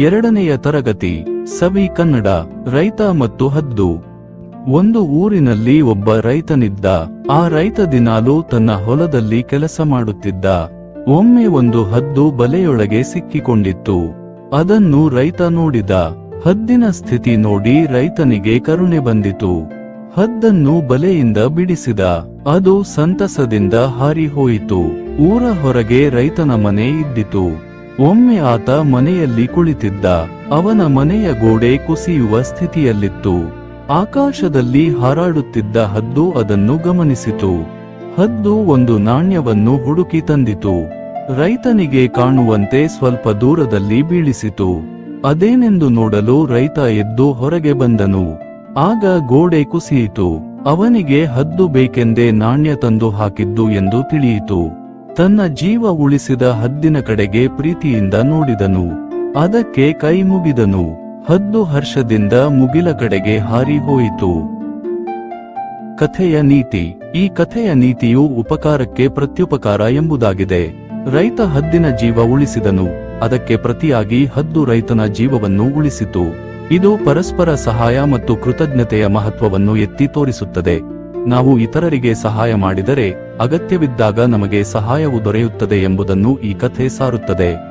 ಎರಡನೆಯ ತರಗತಿ ಸವಿ ಕನ್ನಡ, ರೈತ ಮತ್ತು ಹದ್ದು. ಒಂದು ಊರಿನಲ್ಲಿ ಒಬ್ಬ ರೈತನಿದ್ದ, ಆ ರೈತ ದಿನಾಲೂ ತನ್ನ ಹೊಲದಲ್ಲಿ ಕೆಲಸ ಮಾಡುತ್ತಿದ್ದ. ಒಮ್ಮೆ ಒಂದು ಹದ್ದು ಬಲೆಯೊಳಗೆ ಸಿಕ್ಕಿಕೊಂಡಿತ್ತು. ಅದನ್ನು ರೈತ ನೋಡಿದ. ಹದ್ದಿನ ಸ್ಥಿತಿ ನೋಡಿ ರೈತನಿಗೆ ಕರುಣೆ ಬಂದಿತು. ಹದ್ದನ್ನು ಬಲೆಯಿಂದ ಬಿಡಿಸಿದ. ಅದು ಸಂತಸದಿಂದ ಹಾರಿ ಹೋಯಿತು. ಊರ ಹೊರಗೆ ರೈತನ ಮನೆ ಇದ್ದಿತು. ಒಮ್ಮೆ ಆತ ಮನೆಯಲ್ಲಿ ಕುಳಿತಿದ್ದ, ಅವನ ಮನೆಯ ಗೋಡೆ ಕುಸಿಯುವ ಸ್ಥಿತಿಯಲ್ಲಿತ್ತು. ಆಕಾಶದಲ್ಲಿ ಹಾರಾಡುತ್ತಿದ್ದ ಹದ್ದು ಅದನ್ನು ಗಮನಿಸಿತು. ಹದ್ದು ಒಂದು ನಾಣ್ಯವನ್ನು ಹುಡುಕಿ ತಂದಿತು. ರೈತನಿಗೆ ಕಾಣುವಂತೆ ಸ್ವಲ್ಪ ದೂರದಲ್ಲಿ ಬೀಳಿಸಿತು. ಅದೇನೆಂದು ನೋಡಲು ರೈತ ಎದ್ದು ಹೊರಗೆ ಬಂದನು. ಆಗ ಗೋಡೆ ಕುಸಿಯಿತು. ಅವನಿಗೆ ಹದ್ದು ಬೇಕೆಂದೇ ನಾಣ್ಯ ತಂದು ಹಾಕಿದ್ದು ಎಂದು ತಿಳಿಯಿತು. ತನ್ನ ಜೀವ ಉಳಿಸಿದ ಹದ್ದಿನ ಕಡೆಗೆ ಪ್ರೀತಿಯಿಂದ ನೋಡಿದನು. ಅದಕ್ಕೆ ಕೈ ಮುಗಿದನು. ಹದ್ದು ಹರ್ಷದಿಂದ ಮುಗಿಲ ಕಡೆಗೆ ಹಾರಿ ಹೋಯಿತು. ಕಥೆಯ ನೀತಿ. ಈ ಕಥೆಯ ನೀತಿಯು ಉಪಕಾರಕ್ಕೆ ಪ್ರತ್ಯುಪಕಾರ ಎಂಬುದಾಗಿದೆ. ರೈತ ಹದ್ದಿನ ಜೀವ ಉಳಿಸಿದನು. ಅದಕ್ಕೆ ಪ್ರತಿಯಾಗಿ ಹದ್ದು ರೈತನ ಜೀವವನ್ನು ಉಳಿಸಿತು. ಇದು ಪರಸ್ಪರ ಸಹಾಯ ಮತ್ತು ಕೃತಜ್ಞತೆಯ ಮಹತ್ವವನ್ನು ಎತ್ತಿ ತೋರಿಸುತ್ತದೆ. ನಾವು ಇತರರಿಗೆ ಸಹಾಯ ಮಾಡಿದರೆ ಅಗತ್ಯವಿದ್ದಾಗ ನಮಗೆ ಸಹಾಯವು ದೊರೆಯುತ್ತದೆ ಎಂಬುದನ್ನು ಈ ಕಥೆ ಸಾರುತ್ತದೆ.